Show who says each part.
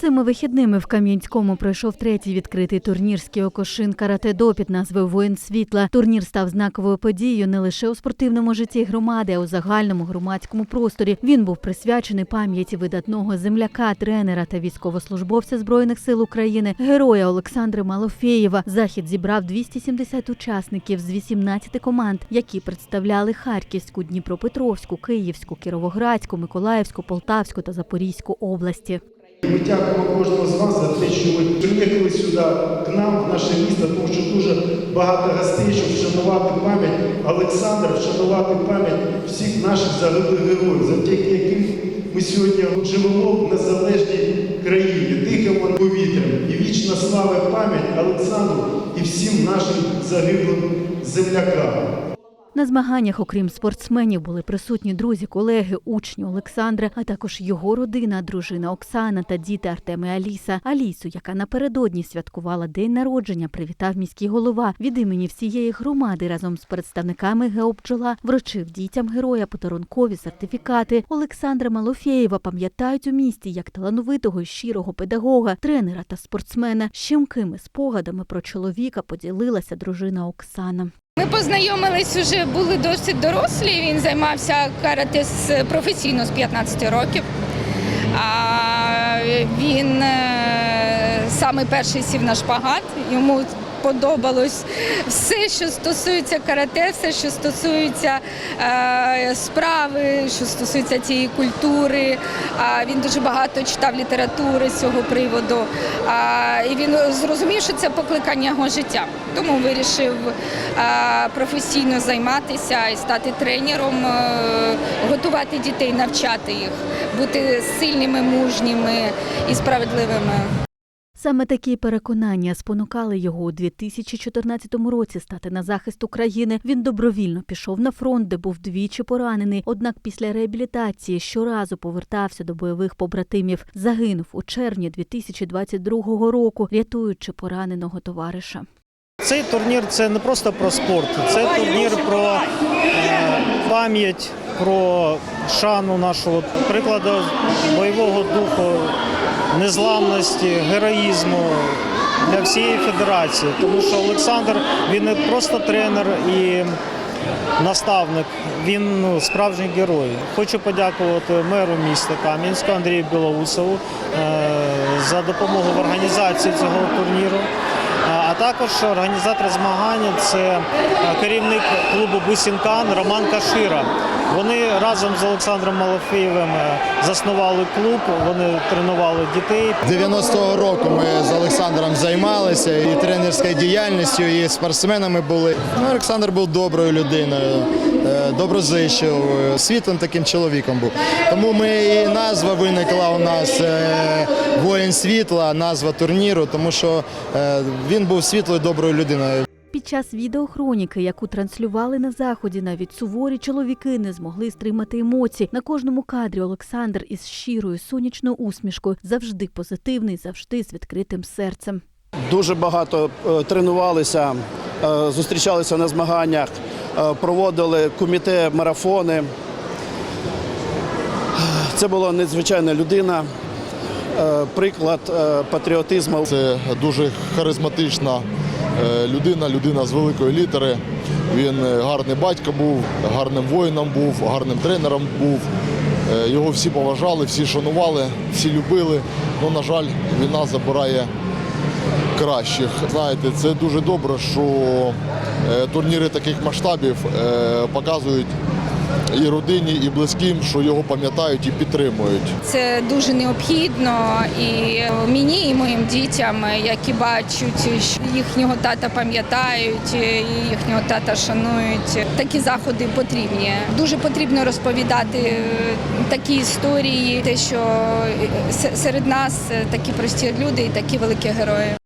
Speaker 1: Цими вихідними в Кам'янському пройшов третій відкритий турнір з кіокошин під назвою Воїн світла. Турнір став знаковою подією не лише у спортивному житті громади, а у загальному громадському просторі. Він був присвячений пам'яті видатного земляка, тренера та військовослужбовця збройних сил України, героя Олександра Малофєєва. Захід зібрав 270 учасників з 18 команд, які представляли Харківську, Дніпропетровську, Київську, Кіровоградську, Миколаївську, Полтавську та Запорізьку області.
Speaker 2: Ми дякуємо кожному з вас за те, що ви приїхали сюди к нам, в наше місто, тому що дуже багато гостей, щоб вшанувати пам'ять Олександра, вшанувати пам'ять всіх наших загиблих героїв, завдяки яким ми сьогодні живемо в незалежній країні, дихаємо повітрям. І вічна слава пам'ять Олександру і всім нашим загиблим землякам.
Speaker 1: На змаганнях, окрім спортсменів, були присутні друзі, колеги, учні Олександра, а також його родина, дружина Оксана та діти Артем і Аліса. Алісу, яка напередодні святкувала день народження, привітав міський голова від імені всієї громади разом з представниками Геобджола вручив дітям героя подарункові сертифікати. Олександра Малофєєва пам'ятають у місті як талановитого і щирого педагога, тренера та спортсмена. Щемкими спогадами про чоловіка поділилася дружина Оксана.
Speaker 3: Ми познайомились уже були досить дорослі. Він займався карате професійно з 15 років. А він е, саме перший сів на шпагат. Йому подобалось все, що стосується карате, все, що стосується е, справи, що стосується цієї культури. А він дуже багато читав літератури з цього приводу. А, і він зрозумів, що це покликання його життя. Тому вирішив е, професійно займатися і стати тренером, е, готувати дітей, навчати їх, бути сильними, мужніми і справедливими.
Speaker 1: Саме такі переконання спонукали його у 2014 році стати на захист України. Він добровільно пішов на фронт, де був двічі поранений. Однак після реабілітації щоразу повертався до бойових побратимів. Загинув у червні 2022 року, рятуючи пораненого товариша.
Speaker 4: Цей турнір це не просто про спорт, це турнір про е, пам'ять, про шану нашого прикладу бойового духу, незламності, героїзму для всієї федерації. Тому що Олександр він не просто тренер і наставник, він ну, справжній герой. Хочу подякувати меру міста Кам'янського Андрію Білоусову е, за допомогу в організації цього турніру. Також організатор змагань це е, керівник клубу Бусінкан Роман Кашира. Вони разом з Олександром Малофєєвим е, заснували клуб, вони тренували дітей.
Speaker 5: 90-го року ми з Олександром займалися і тренерською діяльністю, і спортсменами були. Ну, Олександр був доброю людиною, е, доброзичливою, світлим таким чоловіком був. Тому ми і назва виникла у нас Воїн світла, назва турніру, тому що він був світлою доброю людиною.
Speaker 1: Під час відеохроніки, яку транслювали на заході, навіть суворі чоловіки не змогли стримати емоцій. На кожному кадрі Олександр із щирою сонячною усмішкою, завжди позитивний, завжди з відкритим серцем.
Speaker 6: Дуже багато е, тренувалися, е, зустрічалися на змаганнях, е, проводили куміте, марафони. Це була незвичайна людина, приклад е, патріотизму.
Speaker 7: Це дуже харизматична е, людина, людина з великої літери. Він е, гарний батько був, гарним воїном був, гарним тренером був. Е, Його всі поважали, всі шанували, всі любили. Ну, на жаль, війна забирає кращих. Знаєте, це дуже добре, що е, турніри таких масштабів е, показують і родині, і близьким, що його пам'ятають і підтримують.
Speaker 3: Це дуже необхідно і мені, і моїм дітям, які бачать, що їхнього тата пам'ятають, і їхнього тата шанують. Такі заходи потрібні. Дуже потрібно розповідати е, такі історії, те, що е, серед нас такі прості люди і такі великі герої.